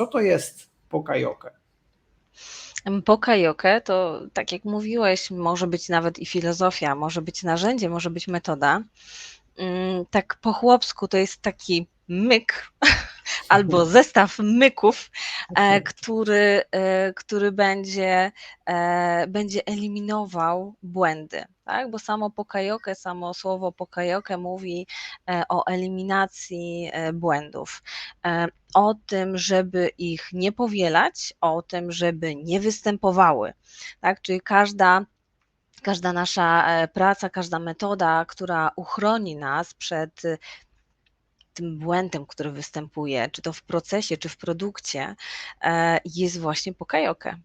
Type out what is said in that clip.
Co to jest pokajoke? Pokajoke to, tak jak mówiłeś, może być nawet i filozofia, może być narzędzie, może być metoda. Mm, tak po chłopsku to jest taki myk albo zestaw myków, e, który, e, który będzie, e, będzie eliminował błędy. Tak? Bo samo pokajoke, samo słowo pokajoke mówi o eliminacji błędów, o tym, żeby ich nie powielać, o tym, żeby nie występowały. Tak? Czyli każda każda nasza praca, każda metoda, która uchroni nas przed tym błędem, który występuje, czy to w procesie, czy w produkcie, e, jest właśnie pokajoke.